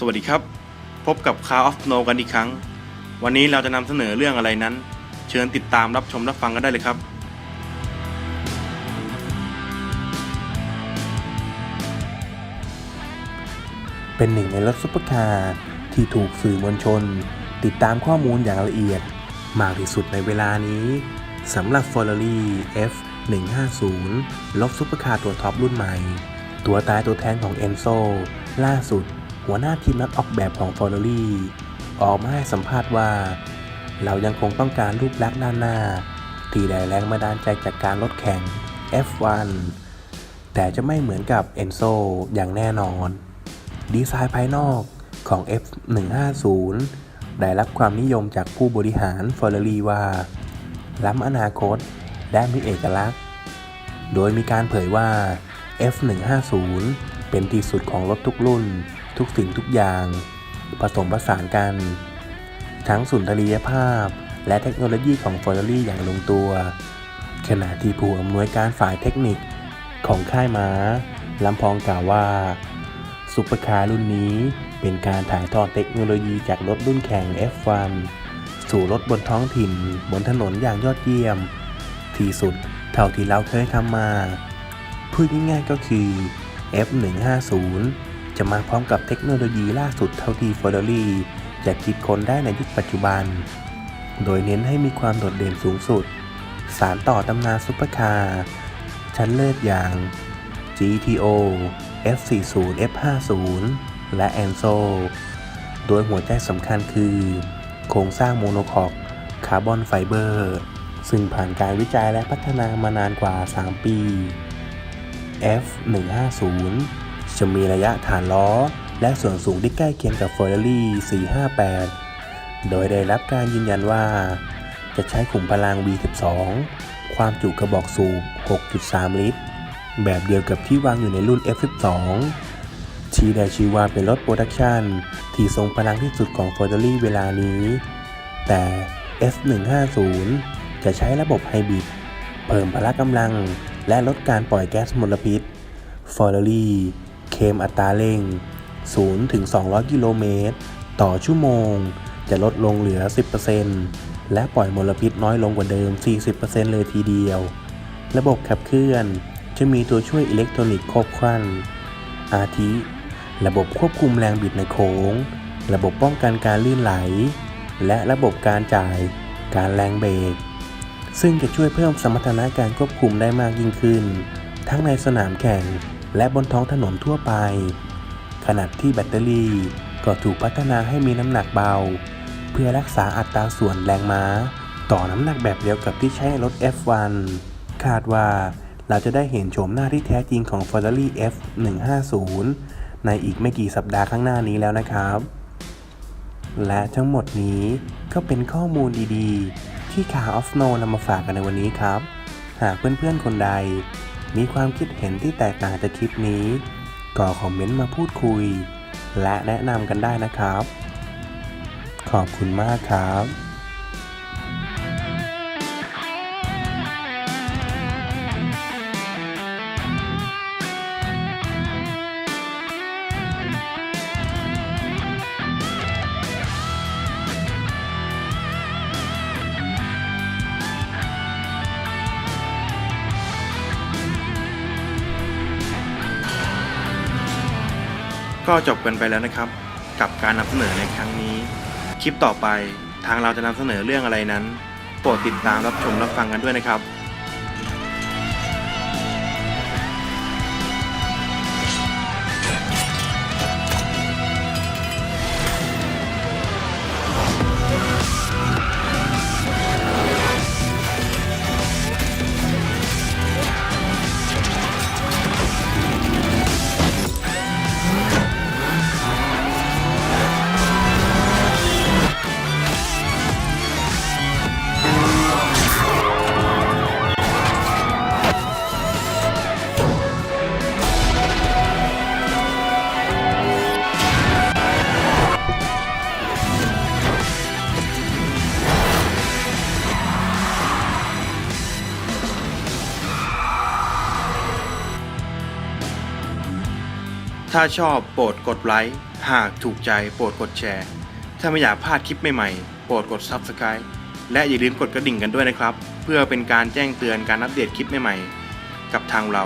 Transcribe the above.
สวัสดีครับ พบกับ Car of No กันอีกครั้ง วันนี้เราจะนำเสนอเรื่องอะไรนั้น เชิญติดตามรับชมรับฟังกันได้เลยครับ เป็นหนึ่งในรถซุปเปอร์คาร์ที่ถูกสื่อมวลชน ติดตามข้อมูลอย่างละเอียด มากที่สุดในเวลานี้สำหรับ Ferrari F 150 รถซุปเปอร์คาร์ตัวท็อปรุ่นใหม่ ตัวตายตัวแทนของ Enzo ล่าสุด หัวหน้าทีมนักออกแบบของ Ferrari ออกมาให้สัมภาษณ์ว่า เรายังคงต้องการรูปลักษณ์ด้านหน้า ที่ได้แรงบันดาลใจจากการรถแข่ง F1 แต่จะไม่เหมือนกับ Enzo อย่างแน่นอน ดีไซน์ภายนอกของ F150 ได้รับความนิยมจากผู้บริหาร Ferrari ว่า ล้ำอนาคตและมีเอกลักษณ์ โดยมีการเผยว่า F150 เป็นที่สุดของรถทุกรุ่น ทุกสิ่งทุกอย่าง ผสมผสานกัน ทั้งสุนทรียภาพ และเทคโนโลยีของ Ferrari อย่างลงตัว ขณะที่ผู้อำนวยการฝ่ายเทคนิคของค่ายม้าลำพองกล่าวว่า ซุปเปอร์คาร์รุ่นนี้เป็นการถ่ายทอดเทคโนโลยีจากรถรุ่นแข่ง F1 สู่รถบนท้องถิ่นบนถนนอย่างยอดเยี่ยม ที่สุดเท่าที่เราเคยทำมา พูดง่ายๆก็คือ F150 จะมาพร้อมกับเทคโนโลยีล่าสุดเท่าที่ Ferrari จะคิดค้นได้ในยุคปัจจุบัน โดยเน้นให้มีความโดดเด่นสูงสุด สารต่อตำนานซุปเปอร์คาร์ชั้นเลิศอย่าง GTO F40 F50 และ Enzo โดยหัวใจสำคัญคือ โครงสร้างโมโนคอกคาร์บอนไฟเบอร์ ซึ่งผ่านการวิจัยและพัฒนามานานกว่า 3 ปี F150 จะมีระยะฐานล้อ และส่วนสูงที่ใกล้เคียงกับ Ferrari 458 โดยได้รับการยืนยันว่า จะใช้ขุมพลัง V12 ความจุกระบอกสูบ 6.3 ลิตร แบบเดียวกับที่วางอยู่ในรุ่น F12 ชีได้ชื่อว่าเป็นรถโปรดักชันที่ทรงพลังที่สุดของ Ferrari เวลานี้ แต่ F150 จะใช้ระบบไฮบริดเพิ่มพละกำลังและลดการปล่อยแก๊สมลพิษ Ferrari เคมอัตราเร่ง 0 ถึง 200 กิโลเมตร ต่อชั่วโมง จะลดลงเหลือ 10%และปล่อยมลพิษน้อยลงกว่าเดิม 40%เลยทีเดียว ระบบขับเคลื่อนจะมีตัวช่วยอิเล็กทรอนิกส์ครบครัน อาทิ ระบบควบคุมแรงบิดในโค้ง ระบบป้องกันการลื่นไหล และระบบการจ่าย การแรงเบรก ซึ่งจะช่วยเพิ่มสมรรถนะการควบคุมได้มากยิ่งขึ้น ทั้งในสนามแข่ง และบนท้องถนนทั่วไป ขณะที่แบตเตอรี่ก็ถูกพัฒนาให้มีน้ำหนักเบา เพื่อรักษาอัตราส่วนแรงม้า ต่อน้ำหนักแบบเดียวกับที่ใช้ในรถ F1 คาดว่าเราจะได้เห็นโฉมหน้าที่แท้จริงของ Ferrari F150 ในอีกไม่กี่สัปดาห์ข้างหน้านี้แล้วนะครับ และทั้งหมดนี้ก็เป็นข้อมูลดีๆ ที่ Car of Snow นำมาฝากกันในวันนี้ครับ หากเพื่อนๆคนใด มีความคิดเห็นที่แตกต่างจากคลิปนี้ ก็คอมเมนต์มาพูดคุย และแนะนำกันได้นะครับ ขอบคุณมากครับ ก็จบกันไปแล้วนะครับ กับการนำเสนอในครั้งนี้ คลิปต่อไปทางเราจะนำเสนอเรื่องอะไรนั้น โปรดติดตามรับชมรับฟังกันด้วยนะครับ ถ้าชอบโปรดกดไลค์ หากถูกใจโปรดกดแชร์ ถ้าไม่อยากพลาดคลิปใหม่ๆ โปรดกด Subscribe และอย่าลืมกดกระดิ่งกันด้วยนะครับ เพื่อเป็นการแจ้งเตือนการอัปเดตคลิปใหม่ๆ กับทางเรา